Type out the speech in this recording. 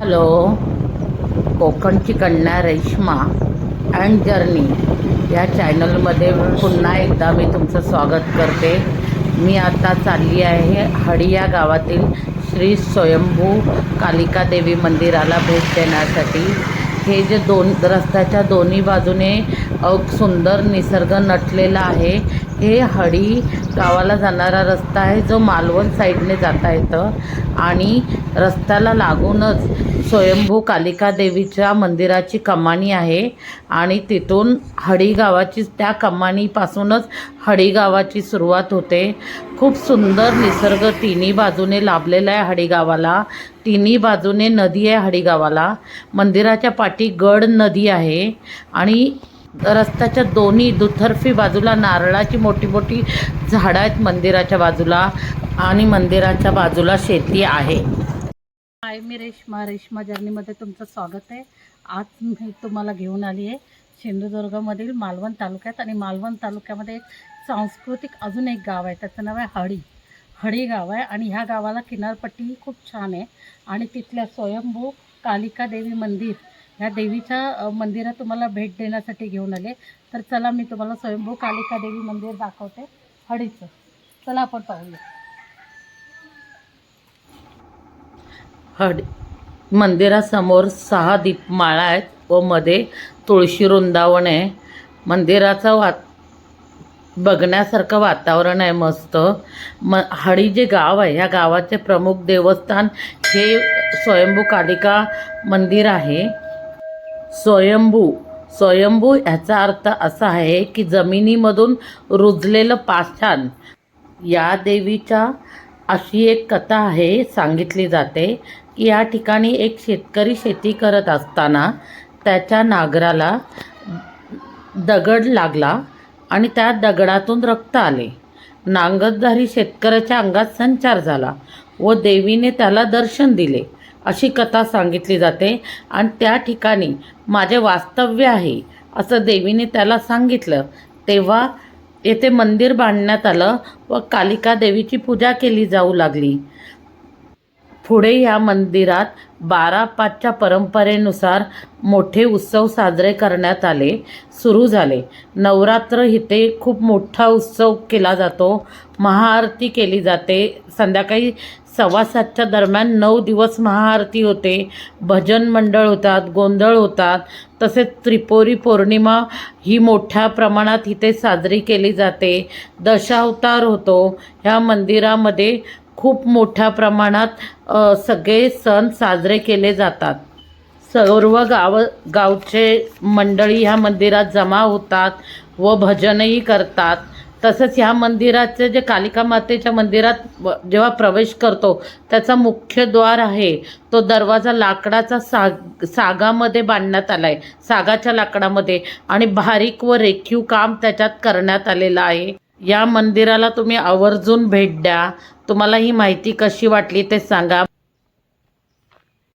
Hello. कोकणची कन्या Reshma and journey या चॅनलमध्ये पुन्हा एकदा मी तुमचं स्वागत करते. मी आता चालली आहे हडी या गावातील श्री स्वयंभू कालिका देवी मंदिराला भेट देण्यासाठी. हे जे दोन रस्त्याच्या दोन्ही बाजूने सुंदर निसर्ग नटलेला आहे हे हडी गावाला जाणारा रस्ता आहे जो मालवण साईडने जाता येतं. आणि रस्त्याला लागूनच स्वयंभू कालिका देवीच्या मंदिराची कमानी आहे. आणि तिथून हडी गावाची त्या कमानीपासूनच हडी गावाची सुरुवात होते. खूप सुंदर निसर्ग तिन्ही बाजूने लाभलेला आहे हडी गावाला तिन्ही बाजूने नदी आहे हडी गावाला मंदिराच्या पाठी गड नदी आहे. आणि रस्त्याच्या दोन्ही दुतर्फी बाजूला नारळाची मोठी मोठी झाडं आहेत मंदिराच्या बाजूला आणि मंदिराच्या बाजूला शेती आहे. हाय मी रेश्मा. रेश्मा जर्नीमध्ये तुमचं स्वागत आहे. आज मी तुम्हाला घेऊन आली आहे सिंधुदुर्गमधील मालवण तालुक्यात आणि मालवण तालुक्यामध्ये एक सांस्कृतिक अजून एक गाव आहे. त्याचं नाव आहे हडी. हडी गाव आहे आणि ह्या गावाला किनारपट्टीही खूप छान आहे आणि तिथल्या स्वयंभू कालिका देवी मंदिर ह्या देवीच्या मंदिरात तुम्हाला भेट देण्यासाठी घेऊन आले. तर चला मी तुम्हाला स्वयंभू कालिका देवी मंदिर दाखवते. हडीचं चला आपण पाहूया. हड मंदिरासमोर सहा दीपमाळा आहेत व मध्ये तुळशी वृंदावन आहे. मंदिराचं वात बघण्यासारखं वातावरण आहे मस्त. म हडी जे गाव आहे ह्या गावाचे प्रमुख देवस्थान हे स्वयंभू कालिका मंदिर आहे. स्वयंभू. स्वयंभू ह्याचा अर्थ असा आहे की जमिनीमधून रुजलेलं पाषाण. या देवीच्या अशी एक कथा आहे सांगितली जाते की या ठिकाणी एक शेतकरी शेती करत असताना त्याच्या नागराला दगड लागला आणि त्या दगडातून रक्त आले. नांगरधारी शेतकऱ्याच्या अंगात संचार झाला व देवीने त्याला दर्शन दिले. अशी कथा सांगितली जाते. आणि त्या ठिकाणी माझे वास्तव्य आहे असं देवीने त्याला सांगितलं. तेव्हा येथे मंदिर बांधण्यात आलं व कालिका देवीची पूजा केली जाऊ लागली. पुढे या मंदिरात बारा पाचच्या परंपरेनुसार मोठे उत्सव साजरे करण्यात आले सुरू झाले. नवरात्र इथे खूप मोठा उत्सव केला जातो. महाआरती केली जाते. संध्याकाळी सव्वा सातच्या दरम्यान नऊ दिवस महाआरती होते. भजन मंडळ होतात गोंधळ होतात. तसेच त्रिपुरी पौर्णिमा ही मोठ्या प्रमाणात इथे साजरी केली जाते. दशावतार होतो. ह्या मंदिरामध्ये खूप मोठ्या प्रमाणात सगळे सण साजरे केले जातात. सर्व गाव गावचे मंडळी ह्या मंदिरात जमा होतात व भजनही करतात. तसंच ह्या मंदिराचे जे कालिका मातेच्या मंदिरात व- जेव्हा प्रवेश करतो त्याचा मुख्य द्वार आहे. तो दरवाजा लाकडाचा साग सागामध्ये बांधण्यात आला आहे सागाच्या लाकडामध्ये. आणि बारीक व रेखीव काम त्याच्यात करण्यात आलेलं आहे. या मंदिराला तुम्ही आवर्जून भेट द्या. तुम्हाला ही माहिती कशी वाटली ते सांगा.